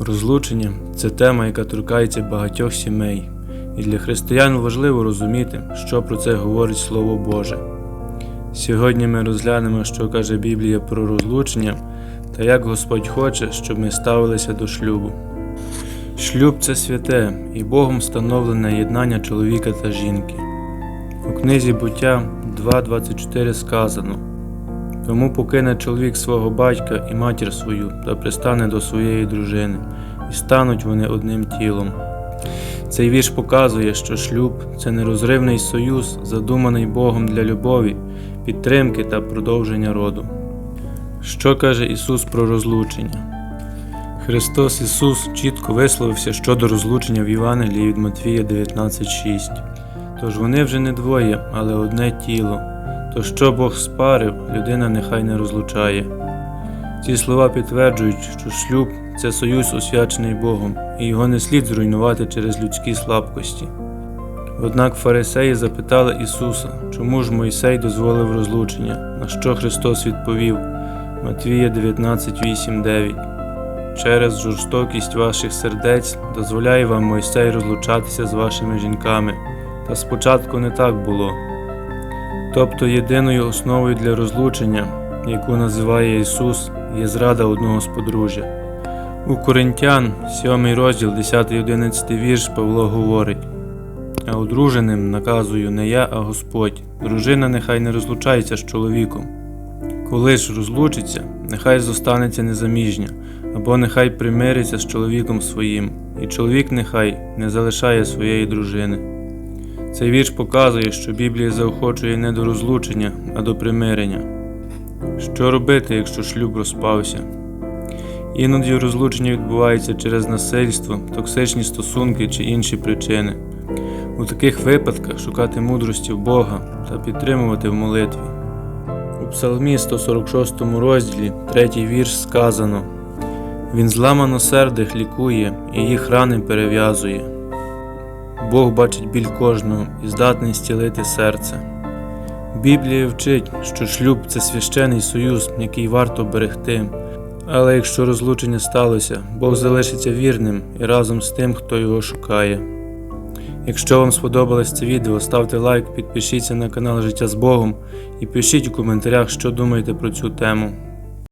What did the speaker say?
Розлучення це тема, яка торкається багатьох сімей, і для християн важливо розуміти, що про це говорить Слово Боже. Сьогодні ми розглянемо, що каже Біблія про розлучення та як Господь хоче, щоб ми ставилися до шлюбу. Шлюб це святе і Богом встановлене єднання чоловіка та жінки. У книзі буття 2.24 сказано: Тому покине чоловік свого батька і матір свою та пристане до своєї дружини, і стануть вони одним тілом. Цей вірш показує, що шлюб це нерозривний союз, задуманий Богом для любові, підтримки та продовження роду. Що каже Ісус про розлучення? Христос Ісус чітко висловився щодо розлучення в Євангелії від Матвія 19.6. Тож вони вже не двоє, але одне тіло. То що Бог спарив, людина нехай не розлучає. Ці слова підтверджують, що шлюб це союз освячений Богом, і його не слід зруйнувати через людські слабкості. Однак фарисеї запитали Ісуса, чому ж Мойсей дозволив розлучення, на що Христос відповів Матвія 19.8.9 Через жорстокість ваших сердець дозволяє вам Мойсей розлучатися з вашими жінками, та спочатку не так було. Тобто єдиною основою для розлучення, яку називає Ісус, є зрада одного з подружжя. У Коринтян, 7 розділ, 10-11 вірш Павло говорить: А одруженим наказую не я, а Господь. Дружина нехай не розлучається з чоловіком. Коли ж розлучиться, нехай зостанеться незаміжня, або нехай примириться з чоловіком своїм, і чоловік нехай не залишає своєї дружини. Цей вірш показує, що Біблія заохочує не до розлучення, а до примирення. Що робити, якщо шлюб розпався? Іноді розлучення відбувається через насильство, токсичні стосунки чи інші причини. У таких випадках шукати мудрості в Бога та підтримувати в молитві. У Псалмі 146 розділі, третій вірш сказано: Він зламано сердих лікує і їх рани перев'язує. Бог бачить біль кожного і здатний зцілити серце. Біблія вчить, що шлюб це священий союз, який варто берегти. Але якщо розлучення сталося, Бог залишиться вірним і разом з тим, хто його шукає. Якщо вам сподобалось це відео, ставте лайк, підпишіться на канал Життя з Богом і пишіть у коментарях, що думаєте про цю тему.